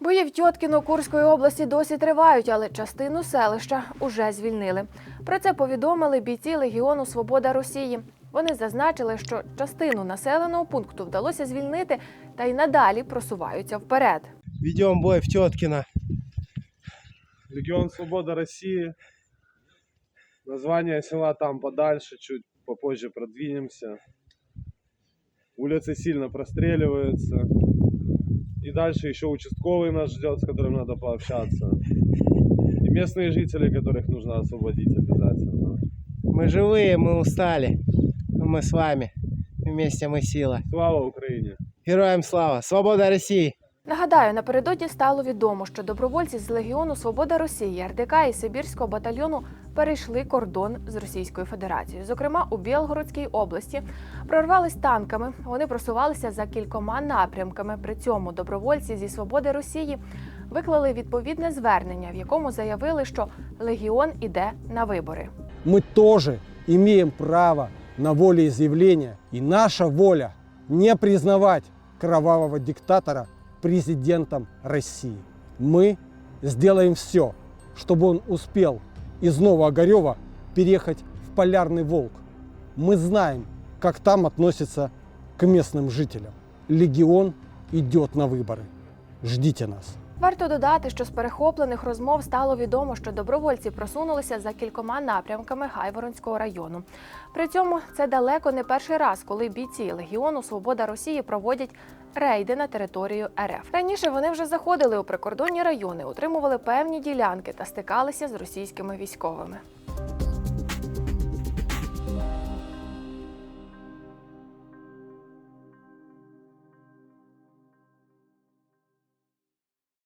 Бої в Тьоткіно Курської області досі тривають, але частину селища уже звільнили. Про це повідомили бійці Легіону Свобода Росії. Вони зазначили, що частину населеного пункту вдалося звільнити та й надалі просуваються вперед. Ведем бой в Теткино. Легион Свобода России. Название села там подальше, чуть попозже продвинемся. Улицы сильно простреливаются. И дальше еще участковый нас ждет, с которым надо пообщаться. И местные жители, которых нужно освободить обязательно. Мы живые, мы устали. Но Мы с вами. Вместе мы сила. Слава Украине! Героям слава! Свобода России! Нагадаю, напередодні стало відомо, що добровольці з Легіону Свобода Росії, РДК і Сибірського батальйону перейшли кордон з Російською Федерацією. Зокрема, у Білгородській області прорвались танками. Вони просувалися за кількома напрямками. При цьому добровольці зі Свободи Росії виклали відповідне звернення, в якому заявили, що легіон іде на вибори. мы тоже имеем право на волеизъявление. И наша воля не признавать кровавого диктатора президентом России. Мы сделаем все, чтобы он успел из Новоогарева переехать в Полярный Волк. Мы знаем, как там относятся к местным жителям. Легион идет на выборы. Ждите нас. Варто додати, що з перехоплених розмов стало відомо, що добровольці просунулися за кількома напрямками Гайворонського району. При цьому це далеко не перший раз, коли бійці Легіону Свобода Росії проводять рейди на територію РФ. Раніше вони вже заходили у прикордонні райони, утримували певні ділянки та стикалися з російськими військовими.